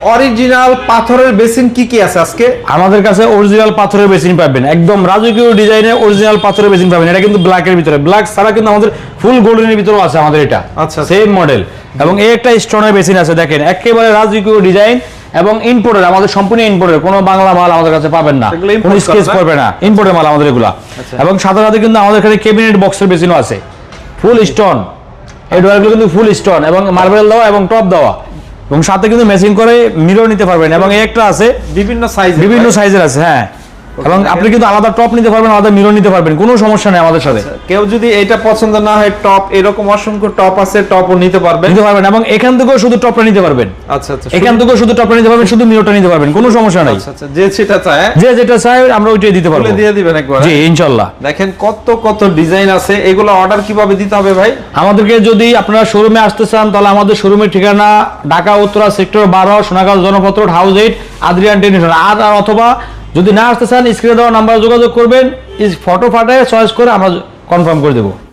Original পাথরের basin কি কি আছে আজকে? আমাদের কাছে অরিজিনাল পাথরের বেসিন পাবেন। একদম রাজকীয় ডিজাইনের অরিজিনাল পাথরের বেসিন পাবেন। এটা কিন্তু ব্ল্যাকের ভিতরে। ব্ল্যাক ছাড়া কিন্তু আমাদের ফুল গোল্ডেনের ভিতরেও আছে আমাদের এটা। আচ্ছা। সেম মডেল এবং এই একটা স্টোনের বেসিন আছে দেখেন। একেবারে রাজকীয় ডিজাইন এবং ইম্পোর্টের আমাদের সম্পূর্ণ ইম্পোর্টের কোনো বাংলা মাল আমাদের কাছে পাবেন না। কোনো স্কেচ? করবে না। ইম্পোর্টের মাল আমাদের এগুলা। আচ্ছা। এবং সাথে সাথে কিন্তু আমাদের এখানে ক্যাবিনেট বক্সের বেসিনও আছে। ফুল স্টোন এই ডোয়ারগুলো কিন্তু ফুল স্টোন এবং মার্বেল দেওয়া এবং টপ দেওয়া। এবং সাথে কিন্তু ম্যাচিং করে মিরর নিতে পারবেন এবং এই একটা আছে বিভিন্ন সাইজ বিভিন্ন সাইজের আছে হ্যাঁ। এবং আপনি কিন্তু আলাদা টপ নিতে পারবেন আলাদা মিরর নিতে পারবেন কোনো সমস্যা নেই আমাদের সাথে। কেউ যদি এটা পছন্দ না হয় টপ এরকম অসংখ্য টপ আছে টপও নিতে পারবেন। নিতে পারবেন এবং এখান থেকেও শুধু টপটা নিতে পারবেন। আচ্ছা আচ্ছা এখান থেকেও শুধু টপটা নিতে পারবেন শুধু মিররটা নিতে পারবেন কোনো সমস্যা নাই। আচ্ছা আচ্ছা যে সেটা চায় যে যেটা চাই আমরা ওইটাই দিতে পারব। দিয়ে দিবেন একবার। জি ইনশাল্লাহ। দেখেন কত কত ডিজাইন আছে। এগুলো অর্ডার কীভাবে দিতে হবে ভাই? আমাদেরকে যদি আপনারা শোরুমে আসতে চান তাহলে আমাদের শোরুমের ঠিকানা ঢাকা উত্তরা সেক্টর বারো Sonargaon Janapath house eight Adrian Tennyson আর অথবা যদি না আসতে চান স্ক্রিনে দেওয়া নাম্বার যোগাযোগ করবেন। ফটো ফাটায় চয়েস করে আমরা কনফার্ম করে দেবো।